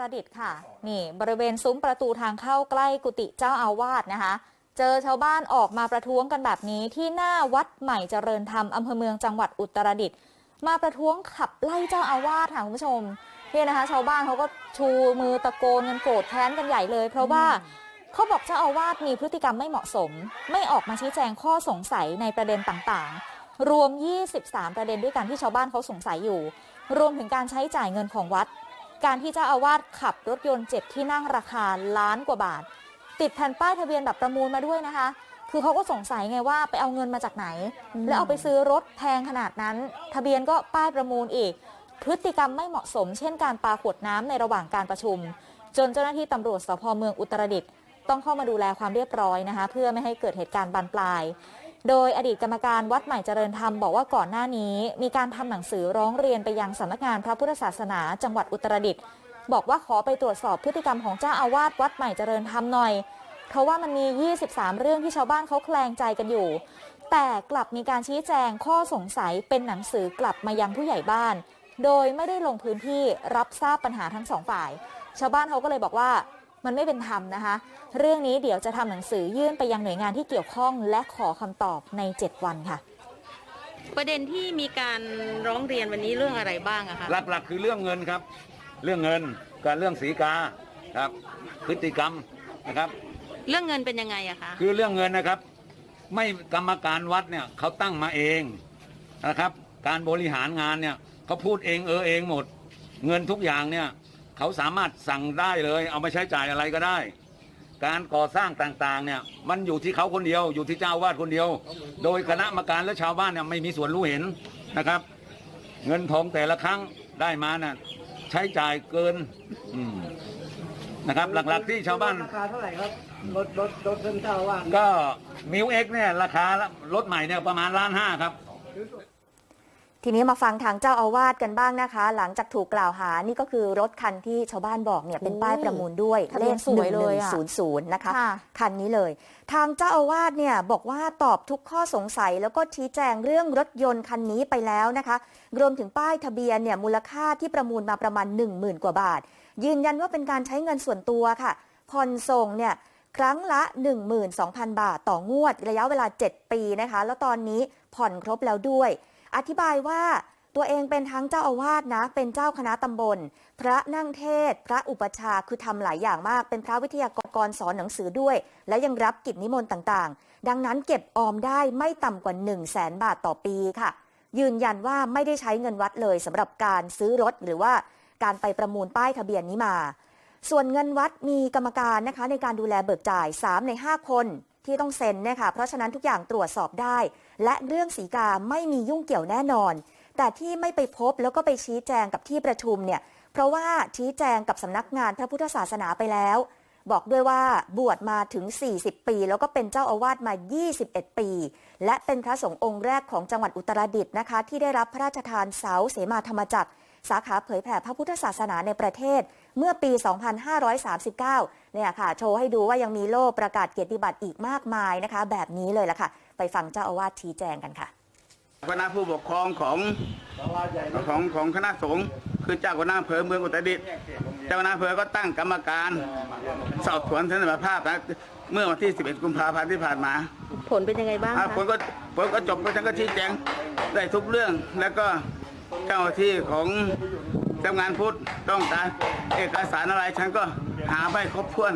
รดิตถ์ค่ะ นี่บริเวณซุ้มประตูทางเข้าใกล้กุฏิเจ้าอาวาสนะคะ เจอชาวบ้านออกมาประท้วงกันแบบนี้ที่หน้าวัดใหม่เจริญธรรมอำเภอเมืองจังหวัดอุตรดิตถ์มาประท้วงขับไล่เจ้าอาวาสค่ะคุณผู้ชมเนี่ยนะคะ ชาวบ้านเขาก็ชูมือตะโกนกันโกรธแค้นกันใหญ่เลย เพราะว่าเขาบอกเจ้าอาวาสมีพฤติกรรมไม่เหมาะสม ไม่ออกมาชี้แจงข้อสงสัยในประเด็นต่างๆ รวม 23 ประเด็นด้วยกันที่ชาวบ้านเขาสงสัยอยู่ รวมถึงการใช้จ่ายเงินของวัด การที่เจ้าอาวาสขับรถยนต์เจ็ดที่นั่งราคาล้านกว่าบาท ติดแผ่นป้ายทะเบียนแบบประมูลมาด้วยนะคะ คือเขาก็สงสัยไงว่าไปเอาเงินมาจากไหน แล้วเอาไปซื้อรถแพงขนาดนั้น ทะเบียนก็ป้ายประมูลอีก พฤติกรรมไม่เหมาะสม เช่นการปาขวดน้ำในระหว่างการประชุม จนเจ้าหน้าที่ตำรวจสพเมืองอุตรดิตถ์ต้องเข้ามาดูแลความเรียบร้อยนะคะ เพื่อไม่ให้เกิดเหตุการณ์บานปลาย โดยอดีตกรรมการวัดใหม่เจริญธรรมบอกว่าก่อนหน้านี้ มีการทำหนังสือร้องเรียนไปยังสำนักงานพระพุทธศาสนา จังหวัดอุตรดิตถ์บอกว่าขอไปตรวจสอบพฤติกรรมของเจ้าอาวาสวัดใหม่เจริญธรรมหน่อย เพราะว่ามันมี 23 เรื่องที่ชาวบ้านเขาแคลงใจกันอยู่ แต่กลับมีการชี้แจงข้อสงสัยเป็นหนังสือกลับมายังผู้ใหญ่บ้าน โดยไม่ได้ลงพื้นที่รับทราบปัญหาทั้งสองฝ่าย ชาวบ้านเขาก็เลยบอกว่า มันไม่เป็นธรรมนะคะ เรื่องนี้เดี๋ยวจะทำหนังสือยื่นไปยังหน่วยงานที่เกี่ยวข้อง และขอคำตอบใน 7 วันค่ะ ประเด็นที่มีการร้องเรียนวันนี้เรื่องอะไรบ้างอะคะหลักๆ คือเรื่องเงินครับ เรื่องเงินกับเรื่องสีกาครับ พฤติกรรมนะครับ เรื่องเงินเป็นยังไงอะคะคือเรื่องเงินนะครับ ไม่กรรมการวัดเนี่ยเขาตั้งมาเองนะครับ การบริหารงานเนี่ยเขาพูดเองเออเองหมด เงินทุกอย่างเนี่ย เขาสามารถสั่งได้เลย เอามาใช้จ่ายอะไรก็ได้ การก่อสร้างต่างๆเนี่ยมันอยู่ที่เขาคนเดียว อยู่ที่เจ้าอาวาดคนเดียว โดยคณะกรรมการและชาวบ้านเนี่ยไม่มีส่วนรู้เห็นนะครับ เงินทองแต่ละครั้งได้มาน่ะใช้จ่ายเกินอืมนะครับ หลักๆที่ชาวบ้าน ราคาเท่าไหร่ครับรถรถรถเพิ่มเจ้าอาว่าส ก็มิวเอ็กเนี่ยราคารถใหม่เนี่ยประมาณล้านห้าครับ ทีนี้มาฟังทางเจ้าอาวาสกันบ้างนะคะ หลังจากถูกกล่าวหานี่ก็คือรถคันที่ชาวบ้านบอกเนี่ยเป็นป้ายประมูลด้วยทะเบียนสวยเลยอะ1100นะคะ ค่ะ คันนี้เลย ทางเจ้าอาวาสเนี่ยบอกว่าตอบทุกข้อสงสัย แล้วก็ชี้แจงเรื่องรถยนต์คันนี้ไปแล้วนะคะ รวมถึงป้ายทะเบียนเนี่ยมูลค่าที่ประมูลมาประมาณ 10,000 กว่าบาท ยืนยันว่าเป็นการใช้เงินส่วนตัวค่ะผ่อนส่งเนี่ยครั้งละ 12,000 บาทต่องวด ระยะเวลา 7 ปีนะคะ แล้วตอนนี้ผ่อนครบแล้วด้วย อธิบายว่าตัวเองเป็นทั้งเจ้าอาวาสนะ เป็นเจ้าคณะตำบล พระนั่งเทศ พระอุปชาคือทำหลายอย่างมาก เป็นพระวิทยากรสอนหนังสือด้วย และยังรับกิจนิมนต์ต่างๆ ดังนั้นเก็บออมได้ไม่ต่ำกว่า1 0 0 0 0แสนบาทต่อปีค่ะ ยืนยันว่าไม่ได้ใช้เงินวัดเลยสำหรับการซื้อรถหรือว่าการไปประมูลป้ายทะเบียนนี้มา ส่วนเงินวัดมีกรรมการนะคะในการดูแลเบิกจ่าย 3 ใน 5 คน ที่ต้องเซ็นเนะคะเพราะฉะนั้นทุกอย่างตรวจสอบได้ และเรื่องสีกาไม่มียุ่งเกี่ยวแน่นอน แต่ที่ไม่ไปพบแล้วก็ไปชี้แจงกับที่ประชุมเนี่ยเพราะว่าชี้แจงกับสำนักงานพระพุทธศาสนาไปแล้ว บอกด้วยว่าบวชมาถึง 40 ปี แล้วก็เป็นเจ้าอาวาสมา 21 ปี และเป็นพระสงฆ์องค์แรกของจังหวัดอุตรดิตถ์นะคะ ที่ได้รับพระราชทานเสาเสมาธรรมจักร สาขาเผยแผ่พระพุทธศาสนาในประเทศ เมื่อปี 2539 เนี่ยค่ะ โชว์ให้ดูว่ายังมีโล่ประกาศเกียรติบัตรอีกมากมายนะคะ แบบนี้เลยละค่ะ ไปฟังเจ้าอาวาสชี้แจงกันค่ะคณะผู้ปกครองของของของคณะสงฆ์คือเจ้าคณะอำเภอเมืองอุตรดิตถ์เจ้าคณะอำเภอก็ตั้งกรรมการ สอบสวนสันติภาพนะเมื่อวันที่ 11 กุมภาพันธ์ที่ผ่านมา ผลเป็นยังไงบ้างอ่าคะผลก็ผลก็จบก็ฉันก็ชี้แจงได้ทุกเรื่องแล้วก็ เจ้าที่ของทำงานพุทธต้องการเอกสารอะไรฉันก็หาไม่ครบถ้วน